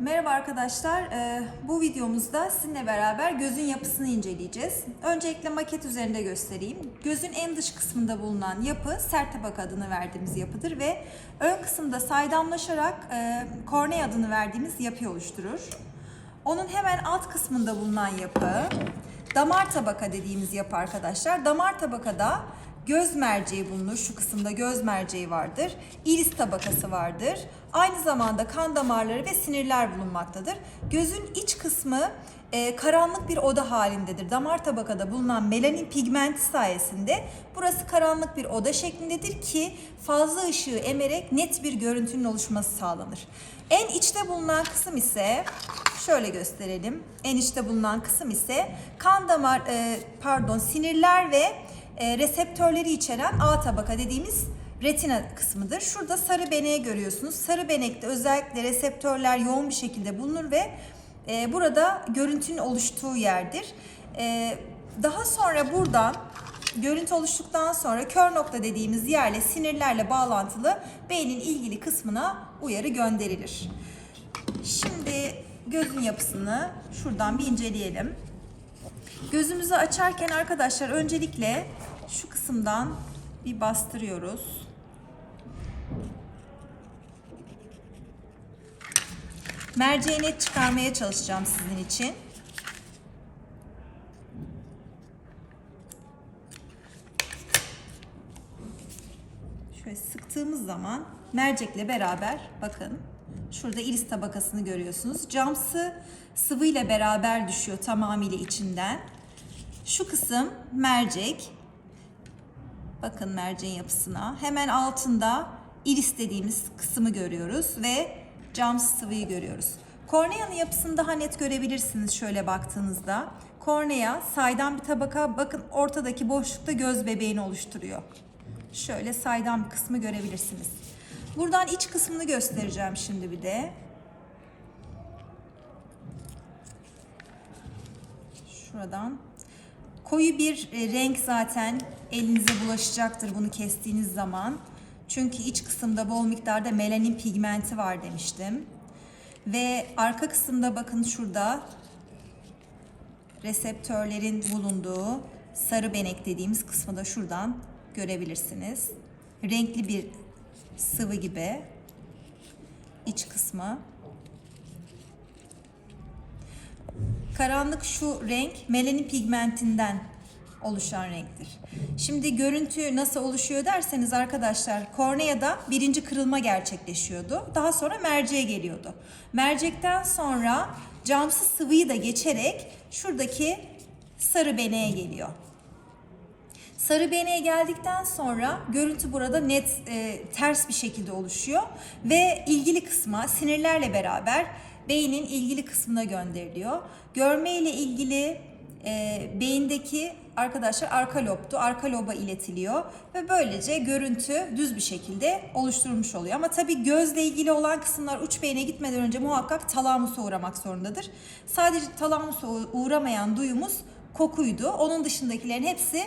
Merhaba arkadaşlar. Ee, bu videomuzda sizinle beraber gözün yapısını inceleyeceğiz. Öncelikle maket üzerinde göstereyim. Gözün en dış kısmında bulunan yapı sert tabak adını verdiğimiz yapıdır ve ön kısımda saydamlaşarak e, kornea adını verdiğimiz yapıyı oluşturur. Onun hemen alt kısmında bulunan yapı damar tabaka dediğimiz yapı arkadaşlar. Damar tabakada göz merceği bulunur. Şu kısımda göz merceği vardır. Iris tabakası vardır. Aynı zamanda kan damarları ve sinirler bulunmaktadır. Gözün iç kısmı e, karanlık bir oda halindedir. Damar tabakada bulunan melanin pigmenti sayesinde burası karanlık bir oda şeklindedir ki fazla ışığı emerek net bir görüntünün oluşması sağlanır. En içte bulunan kısım ise şöyle gösterelim. En içte bulunan kısım ise kan damar e, pardon sinirler ve e, reseptörleri içeren A tabaka dediğimiz retina kısmıdır. Şurada sarı beneği görüyorsunuz. Sarı benekte özellikle reseptörler yoğun bir şekilde bulunur ve e, burada görüntünün oluştuğu yerdir. E, daha sonra buradan görüntü oluştuktan sonra kör nokta dediğimiz yerle sinirlerle bağlantılı beynin ilgili kısmına uyarı gönderilir. Şimdi gözün yapısını şuradan bir inceleyelim. Gözümüzü açarken arkadaşlar öncelikle şu kısımdan bir bastırıyoruz. Merceği net çıkarmaya çalışacağım sizin için. Şöyle sıktığımız zaman mercekle beraber bakın şurada iris tabakasını görüyorsunuz. Camsı sıvıyla beraber düşüyor tamamıyla içinden. Şu kısım mercek. Bakın merceğin yapısına. Hemen altında iris dediğimiz kısmı görüyoruz ve camsı sıvıyı görüyoruz. Korneanın yapısını daha net görebilirsiniz şöyle baktığınızda. Kornea saydam bir tabaka bakın ortadaki boşlukta göz bebeğini oluşturuyor. Şöyle saydam bir kısmı görebilirsiniz. Buradan iç kısmını göstereceğim şimdi bir de. Şuradan. Koyu bir e, renk zaten elinize bulaşacaktır bunu kestiğiniz zaman. Çünkü iç kısımda bol miktarda melanin pigmenti var demiştim. Ve arka kısımda bakın şurada reseptörlerin bulunduğu sarı benek dediğimiz kısmı da şuradan görebilirsiniz. Renkli bir sıvı gibi iç kısmı. Karanlık şu renk melanin pigmentinden oluşan renktir. Şimdi görüntü nasıl oluşuyor derseniz arkadaşlar korneada birinci kırılma gerçekleşiyordu. Daha sonra merceğe geliyordu. Mercekten sonra camsız sıvıyı da geçerek şuradaki sarı beneğe geliyor. Sarı beneğe geldikten sonra görüntü burada net e, ters bir şekilde oluşuyor ve ilgili kısma sinirlerle beraber beynin ilgili kısmına gönderiliyor. Görme ile ilgili e, beyindeki arkadaşlar arka lobtu, arka loba iletiliyor ve böylece görüntü düz bir şekilde oluşturulmuş oluyor. Ama tabii gözle ilgili olan kısımlar uç beyne gitmeden önce muhakkak talamusa uğramak zorundadır. Sadece talamusa uğramayan duyumuz kokuydu. Onun dışındakilerin hepsi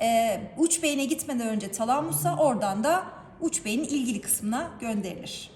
e, uç beyne gitmeden önce talamusa oradan da uç beynin ilgili kısmına gönderilir.